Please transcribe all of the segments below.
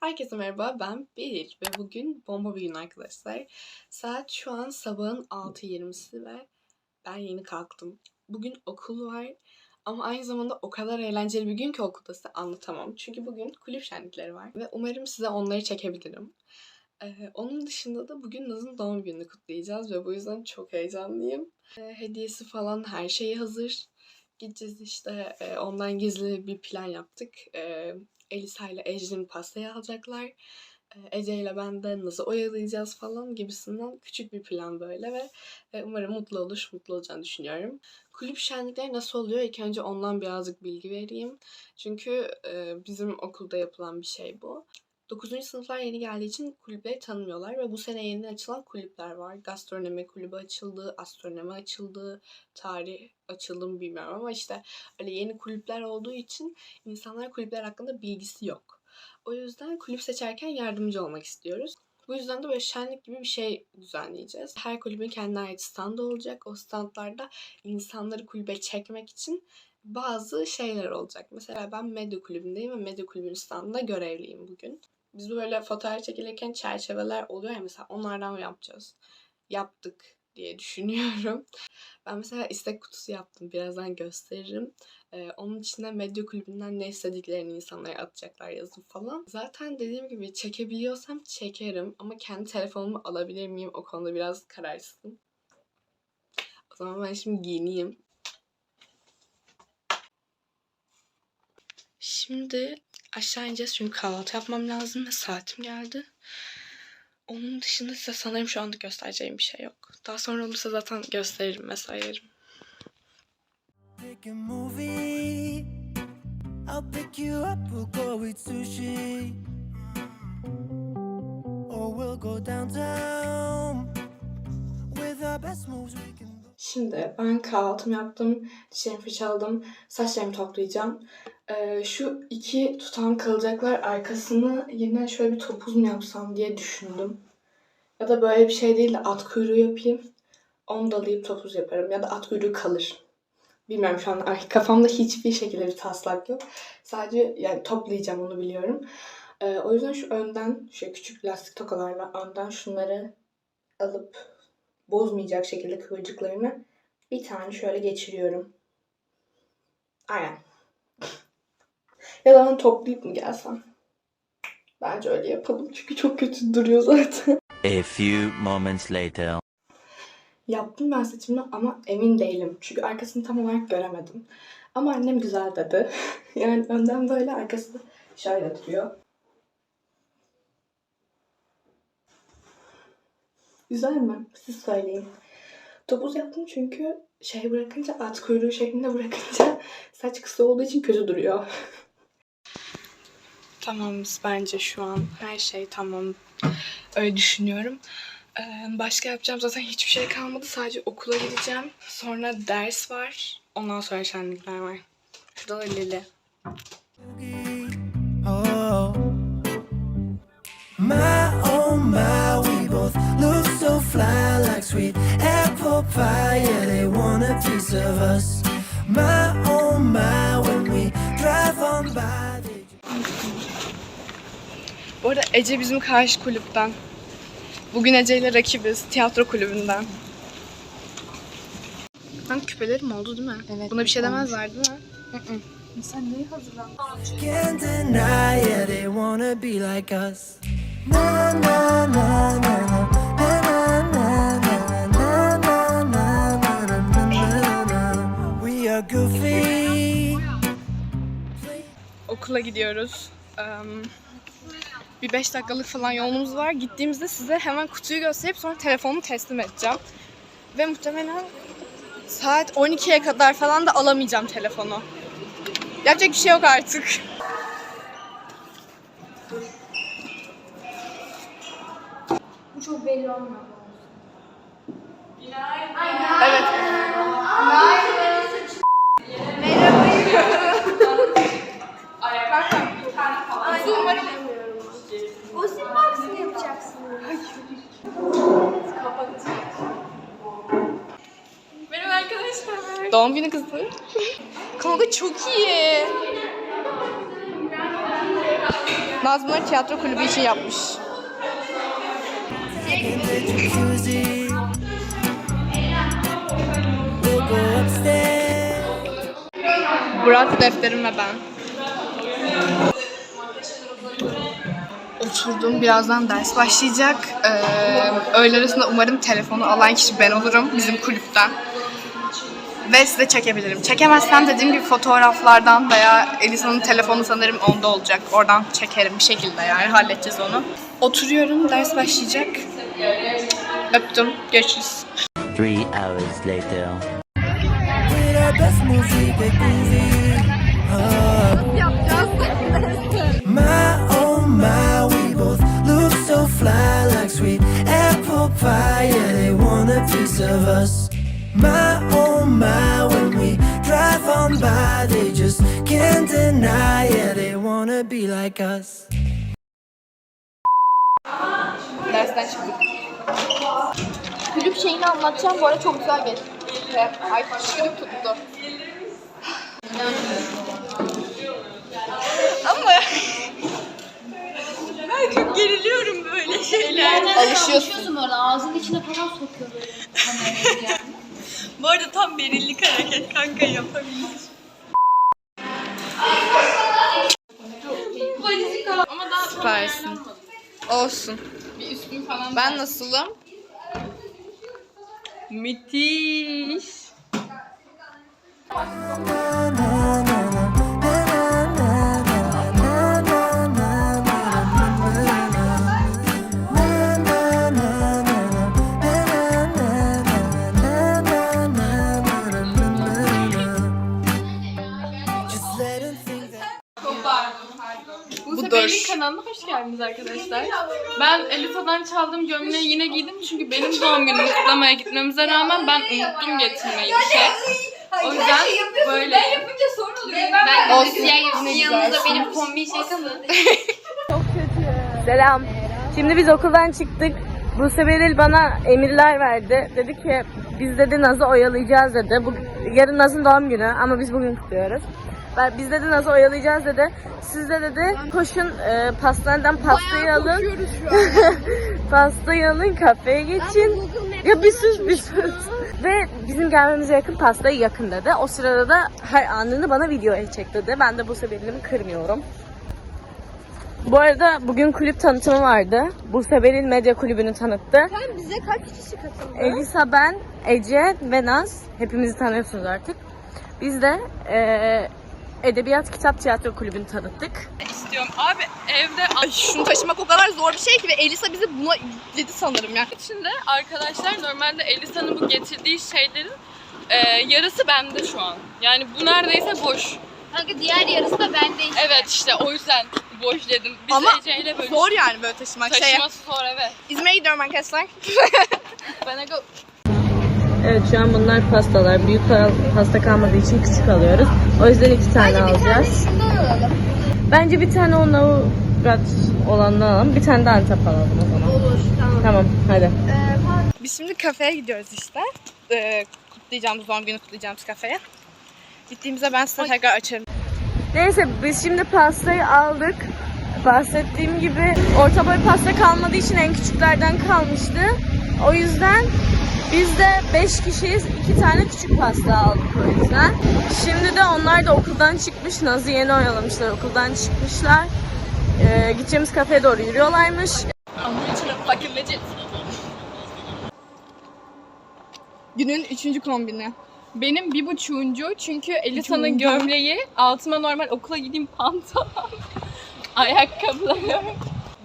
Herkese merhaba, ben Beril ve bugün bomba bir gün arkadaşlar. Saat şu an sabahın 6.20'si ve ben yeni kalktım. Bugün okul var ama aynı zamanda o kadar eğlenceli bir gün ki okulda size anlatamam. Çünkü bugün kulüp şenlikleri var ve umarım size onları çekebilirim. Ee, onun dışında da bugün Naz'ın doğum gününü kutlayacağız ve bu yüzden çok heyecanlıyım. Ee, hediyesi falan her şeyi hazır. Gideceğiz işte e, ondan gizli bir plan yaptık. E, Elisa ile Ecrin pastayı alacaklar. E, Ece ile ben de Naz'ı oyalayacağız falan gibisinden küçük bir plan böyle ve e, umarım mutlu olur, mutlu olacağını düşünüyorum. Kulüp şenlikleri nasıl oluyor? İlk önce ondan birazcık bilgi vereyim. Çünkü e, bizim okulda yapılan bir şey bu. 9. sınıflar yeni geldiği için kulüpleri tanımıyorlar ve bu sene yeni açılan kulüpler var. Gastronomi kulübü açıldı, astronomi açıldı, tarih açıldı mı bilmiyorum ama işte öyle yeni kulüpler olduğu için insanlar kulüpler hakkında bilgisi yok. O yüzden kulüp seçerken yardımcı olmak istiyoruz. Bu yüzden de böyle şenlik gibi bir şey düzenleyeceğiz. Her kulübün kendine ait standı olacak. O standlarda insanları kulübe çekmek için bazı şeyler olacak. Mesela ben medya kulübündeyim ve medya kulübünün standında görevliyim bugün. Biz böyle fotoğraf çekilirken çerçeveler oluyor ya mesela onlardan yapacağız. Yaptık diye düşünüyorum. Ben mesela istek kutusu yaptım. Birazdan gösteririm. Ee, onun içinde medya kulübünden ne istediklerini insanlara atacaklar yazın falan. Zaten dediğim gibi çekebiliyorsam çekerim. Ama kendi telefonumu alabilir miyim? O konuda biraz kararsızım. O zaman ben şimdi giyineyim. Şimdi aşağı ineceğiz çünkü kahvaltı yapmam lazım ve saatim geldi. Onun dışında size sanırım şu anda göstereceğim bir şey yok. Daha sonra olursa zaten gösteririm, mesaj. Or we'll go downtown. With our best moves. Şimdi ben kahvaltımı yaptım, dişlerimi fırçaladım, saçlarımı toplayacağım. Ee, şu iki tutan kalacaklar arkasını yine şöyle bir topuz mu yapsam diye düşündüm. Ya da böyle bir şey değil de at kuyruğu yapayım. Onu dalayıp topuz yaparım. Ya da at kuyruğu kalır. Bilmiyorum şu an kafamda hiçbir şekilde bir taslak yok. Sadece yani toplayacağım onu biliyorum. Ee, o yüzden şu önden, şu küçük lastik tokalarla önden şunları alıp bozmayacak şekilde kıvırcıklarını bir tane şöyle geçiriyorum. Aynen. ya da ben toplayıp mı gelsem? Bence öyle yapalım çünkü çok kötü duruyor zaten. A few moments later. Yaptım ben saçımı ama emin değilim. Çünkü arkasını tam olarak göremedim. Ama annem güzel dedi. yani önden böyle arkası şöyle duruyor. Güzel mi? Siz söyleyin. Topuz yaptım çünkü şey bırakınca at kuyruğu şeklinde bırakınca saç kısa olduğu için kötü duruyor. Tamamız bence şu an. Her şey tamam. Öyle düşünüyorum. Ee, Başka yapacağım zaten hiçbir şey kalmadı. Sadece okula gideceğim. Sonra ders var. Ondan sonra şenlikler var. Şurada da Lili. Oh, my oh my, apple pie. Yeah, they want a piece of us. My oh my, when we drive on by, Bu arada Ece bizim karşı kulüpten. Bugün Ece ile rakibiz. Tiyatro kulübünden. Ben küpelerim oldu değil mi? Evet. Buna bir şey demezler değil mi? can't deny. Yeah, they wanna okula gidiyoruz. Em, bir 5 dakikalık falan yolumuz var. Gittiğimizde size hemen kutuyu gösterip sonra telefonumu teslim edeceğim. Ve muhtemelen saat 12'ye kadar falan da alamayacağım telefonu. Yapacak bir şey yok artık. Bu çok belli olmuyor. Evet. Merhaba. Ayaklar tam bir tane falan. Ay, umarım. Ozzy mı yapacaksın? Hayır. Kapatacak. Merhaba arkadaşlar. Doğum günü kızı. Kanka çok iyi. Nazmılar tiyatro kulübü için yapmış. Look. Burak defterim ve ben. Oturdum. Birazdan ders başlayacak. Ee, öğle arasında umarım telefonu alan kişi ben olurum bizim kulüpten. Ve size çekebilirim. Çekemezsem dediğim gibi fotoğraflardan veya Elisa'nın telefonu sanırım onda olacak. Oradan çekerim bir şekilde yani halledeceğiz onu. Oturuyorum. Ders başlayacak. Öptüm. Görüşürüz. Three hours later. With our best music, big movie. My oh my, we both look so fly like sweet apple pie. Yeah, they want a piece of us. My oh my, when we drive on by, they just can't deny. Yeah, they wanna be like us. Dersten çıktık. Kulüp şeyini anlatacağım. Bu arada çok güzel geçti. Ay şırık tuttu. Ama ben çok geriliyorum böyle şeyler. Alışıyorsun. Alışıyorsun orada. Ağzının içine falan sokuyor böyle. kamerayı. Bu arada tam berillik hareket kanka yapabilir. Ama daha süpersin. Olsun. Bir üstün falan. Ben nasılım? Müthiş. Bu kanalına hoş geldiniz arkadaşlar. Ben Elita'dan çaldığım gömleği yine giydim çünkü benim doğum günümü kutlamaya gitmemize rağmen ben unuttum getirmeyi bir şey. O yüzden böyle. Ben Olsun. de siyah yapısının Yine yanında güzelsin. benim kombi şaka mı? Selam. Şimdi biz okuldan çıktık. Buse Beril bana emirler verdi. Dedi ki biz dedi Naz'ı oyalayacağız dedi. Bu, yarın Naz'ın doğum günü ama biz bugün kutluyoruz. Ben, biz dedi Naz'ı oyalayacağız dedi. Siz de dedi koşun e, pastaneden pastayı alın. pastayı alın kafeye geçin. Ya bir sus bir sus. Ve bizim gelmemize yakın pastayı yakın dedi. O sırada da her anını bana videoya çek dedi. Ben de Buse Beril'imi kırmıyorum. Bu arada bugün kulüp tanıtımı vardı. Buse Beril Medya Kulübü'nü tanıttı. Sen bize kaç kişi katıldı? Elisa, ben, Ece ve Naz. Hepimizi tanıyorsunuz artık. Biz de eee, Edebiyat Kitap Tiyatro Kulübü'nü tanıttık. istiyorum. Abi evde Ay şunu taşımak o kadar zor bir şey ki ve Elisa bizi buna dedi sanırım ya. içinde arkadaşlar normalde Elisa'nın bu getirdiği şeylerin e, yarısı bende şu an. Yani bu neredeyse boş. Kanka diğer yarısı da bendeydi. Evet işte o yüzden boş dedim. Biz Ama böyle Zor yani böyle taşımak. Şey, taşıması zor evet. İzmir'e gidiyorum arkadaşlar. Bana go. Evet şu an bunlar pastalar. Büyük pa- pasta kalmadığı için küçük alıyoruz. O yüzden iki tane alacağız. Şundan alalım. Bence bir tane o naugat olandan alalım. Bir tane de antep alalım o zaman. Olur. Tamam. Tamam hadi. Biz şimdi kafeye gidiyoruz işte. Ee, kutlayacağımız doğum günü kutlayacağımız kafeye. Gittiğimizde ben size tekrar açarım. Neyse biz şimdi pastayı aldık. Bahsettiğim gibi orta boy pasta kalmadığı için en küçüklerden kalmıştı. O yüzden biz de 5 kişiyiz. 2 tane küçük pasta aldık o yüzden. Şimdi de onlar da okuldan çıkmış. Naz'ı yeni oyalamışlar. Okuldan çıkmışlar. Ee, gideceğimiz kafeye doğru yürüyorlarmış. Günün üçüncü kombini. Benim bir buçuğuncu çünkü Elisa'nın gömleği altıma normal okula gideyim pantolon. Ayakkabıları.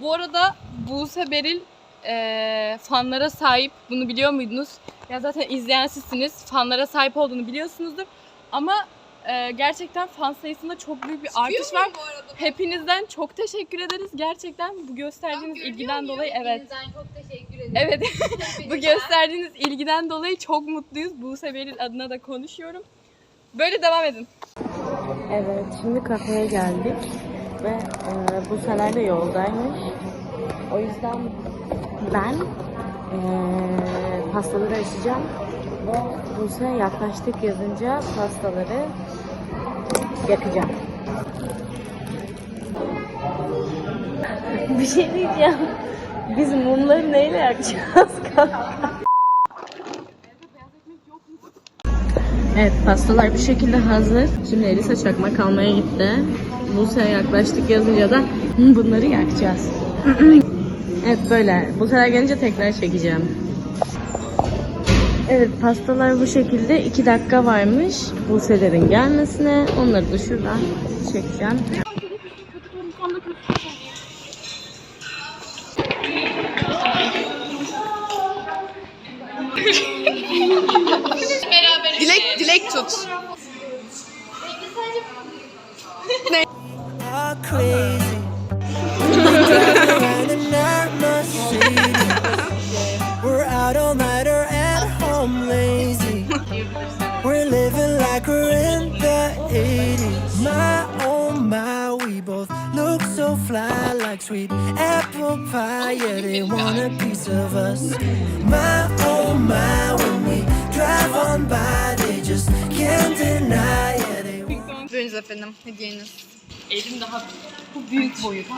Bu arada Buse Beril eee, fanlara sahip. Bunu biliyor muydunuz? Ya zaten izleyen sizsiniz. Fanlara sahip olduğunu biliyorsunuzdur. Ama eee, gerçekten fan sayısında çok büyük bir artış var. Hepinizden çok teşekkür ederiz. Gerçekten bu gösterdiğiniz ilgiden dolayı evet. Hepinizden çok teşekkür ederim. Evet. bu gösterdiğiniz ilgiden dolayı çok mutluyuz. Buse Beril adına da konuşuyorum. Böyle devam edin. Evet şimdi kafeye geldik. Ve e, bu sefer de yoldaymış. O yüzden ben e, pastaları açacağım. Buse yaklaştık yazınca pastaları yakacağım. Bir şey diyeceğim. Biz mumları neyle yakacağız kanka? Evet pastalar bir şekilde hazır. Şimdi Elisa çakmak almaya gitti. Buse'ye yaklaştık yazınca da "Hı, bunları yakacağız. Evet böyle. Buse'ler gelince tekrar çekeceğim. Evet pastalar bu şekilde 2 dakika varmış Buse'lerin gelmesine. Onları da şuradan çekeceğim. Dilek, dilek tut. Like sweet apple pie. Yeah, they want a piece of us. My oh my, when we drive on by, they just can't deny. Yeah, they Buyurunuz efendim hediyeniz. Elim daha bu büyük boyut.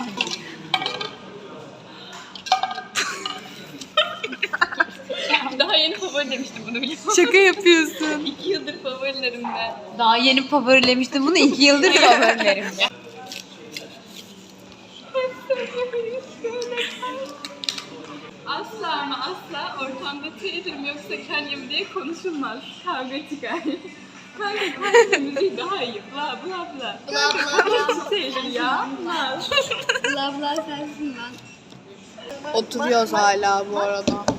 daha yeni favori demiştim bunu biliyor musun? Şaka yapıyorsun. İki yıldır favorilerimde. Daha yeni favorilemiştim bunu iki yıldır favorilerim. Asla ama asla ortamda mi yoksa Kanye mi diye konuşulmaz. Kavga çıkar. Kanka Kanye müziği daha iyi. Bla bla bla. Bla bla bla. Sevdim ya. Bla. Bla bla sensin lan. Oturuyoruz hala bu arada.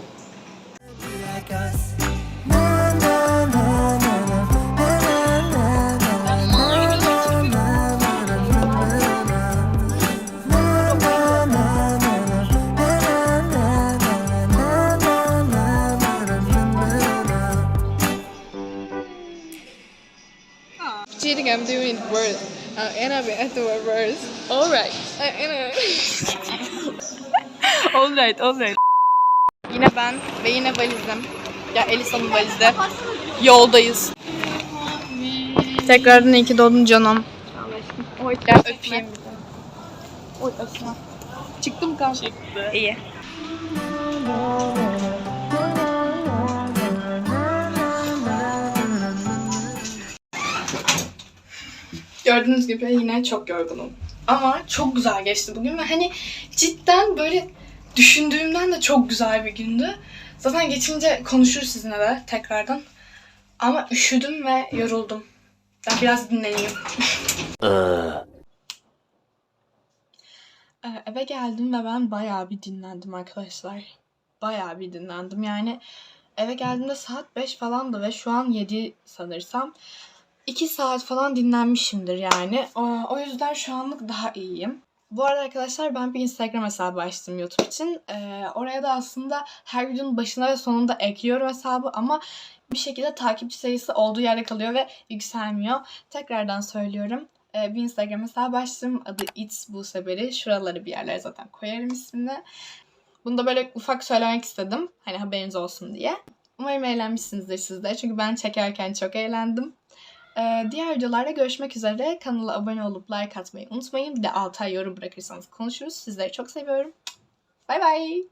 And at the worse. Alright. Alright, alright. Yine ben ve yine valizim. Ya Elisa'nın valizde. Yoldayız. Tekrardan iyi ki doğdun canım. Gel öpeyim. Oy öpme. Çıktı mı kanka? Çıktı. İyi. Gördüğünüz gibi yine çok yorgunum. Ama çok güzel geçti bugün ve hani cidden böyle düşündüğümden de çok güzel bir gündü. Zaten geçince konuşuruz sizinle de tekrardan. Ama üşüdüm ve yoruldum. Ben biraz dinleneyim. Ee, Eve geldim ve ben bayağı bir dinlendim arkadaşlar. Bayağı bir dinlendim. Yani eve geldiğimde saat 5 falandı ve şu an 7 sanırsam. 2 saat falan dinlenmişimdir yani. O, yüzden şu anlık daha iyiyim. Bu arada arkadaşlar ben bir Instagram hesabı açtım YouTube için. Ee, oraya da aslında her videonun başına ve sonunda ekliyorum hesabı ama bir şekilde takipçi sayısı olduğu yerde kalıyor ve yükselmiyor. Tekrardan söylüyorum. Ee, bir Instagram hesabı açtım. Adı It's Buseberi. Şuraları bir yerlere zaten koyarım ismini. Bunu da böyle ufak söylemek istedim. Hani haberiniz olsun diye. Umarım eğlenmişsinizdir siz de. Çünkü ben çekerken çok eğlendim. Ee, diğer videolarda görüşmek üzere. Kanala abone olup like atmayı unutmayın. Bir de altı ay yorum bırakırsanız konuşuruz. Sizleri çok seviyorum. Bay bay.